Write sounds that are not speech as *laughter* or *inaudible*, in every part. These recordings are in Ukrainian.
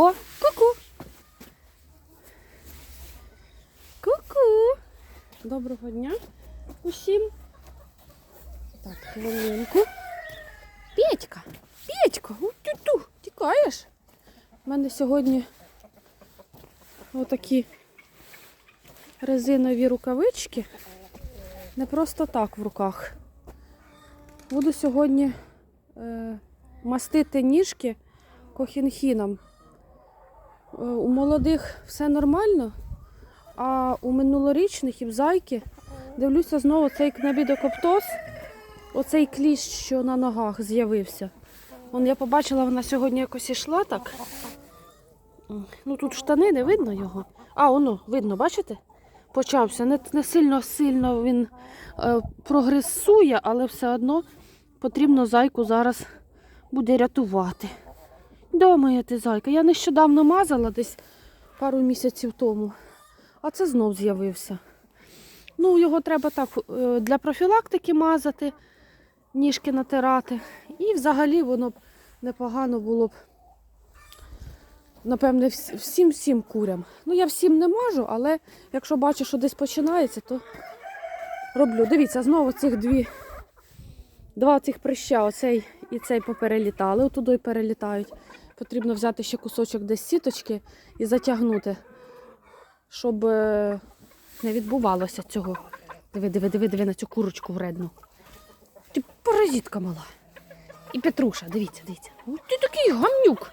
О, ку-ку. Ку-ку. Доброго дня усім. Так, хвилинку. Петька, Петька, тю-тю, тікаєш? У мене сьогодні отакі резинові рукавички. Не просто так в руках. Буду сьогодні е, мастити ніжки кохінхіном. Е, у молодих все нормально, а у минулорічних і в зайки дивлюся знову цей кнебідокоптоз, оцей кліщ, що на ногах з'явився. Вон я побачила, вона сьогодні якось ішла так. Ну тут штани не видно його. А, воно, видно, бачите? Почався. Не, не сильно сильно він е, прогресує, але все одно потрібно зайку зараз буде рятувати. Де моя ти зайка? Я нещодавно мазала десь пару місяців тому, а це знов з'явився. Ну, його треба так е, для профілактики мазати, ніжки натирати. І взагалі воно б непогано було б, напевне, всім всім курям. Ну, я всім не можу, але якщо бачу, що десь починається, то роблю. Дивіться, знову цих дві, два цих прища, оцей і цей поперелітали, отуди перелітають. Потрібно взяти ще кусочок десь сіточки і затягнути, щоб е, не відбувалося цього. Диви, диви, диви, диви на цю курочку вредну. Ти паразитка мала. І Петруша, дивіться, дивіться. Ой, Ти такий гамнюк.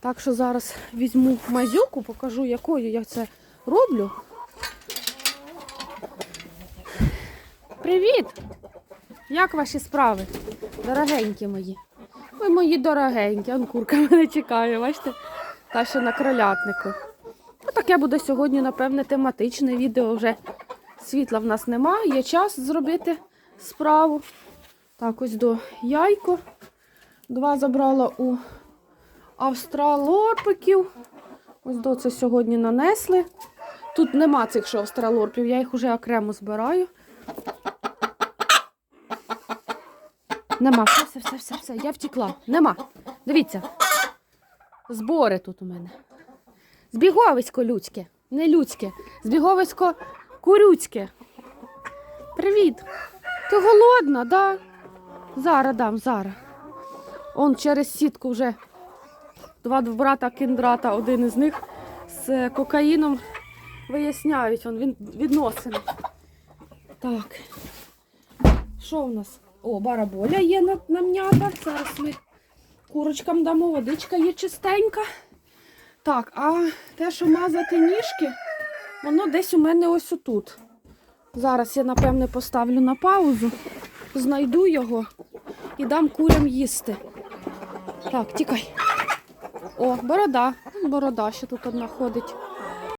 Так що зараз візьму мазюку, покажу, якою я це роблю. Привіт! Як ваші справи? Дорогенькі мої. Ой, мої дорогенькі, он курка *laughs* мене чекає, бачите? Та що на кролятнику. Ну, таке буде сьогодні, напевне, тематичне відео. Вже світла в нас немає, є час зробити справу. Так, ось до яйко. Два забрала у австралорпиків. Ось до це сьогодні нанесли. Тут нема цих що австралорпів, я їх вже окремо збираю. Нема, все, все, все, все, все, я втекла. Нема. Дивіться. Збори тут у мене. Збіговисько людське, не людське. Збіговисько курюцьке. Привіт. Ти голодна, да? Зараз дам, зараз. Он через сітку вже два брата кіндрата, один із них з кокаїном виясняють, він відносини. Так. Що в нас? О, бараболя є на- нам'ята. Зараз ми курочкам дамо, водичка є чистенька. Так, а те, що мазати ніжки, воно десь у мене ось отут. Зараз я, напевне, поставлю на паузу, знайду його і дам курям їсти. Так, тікай. О, борода. Борода ще тут одна ходить.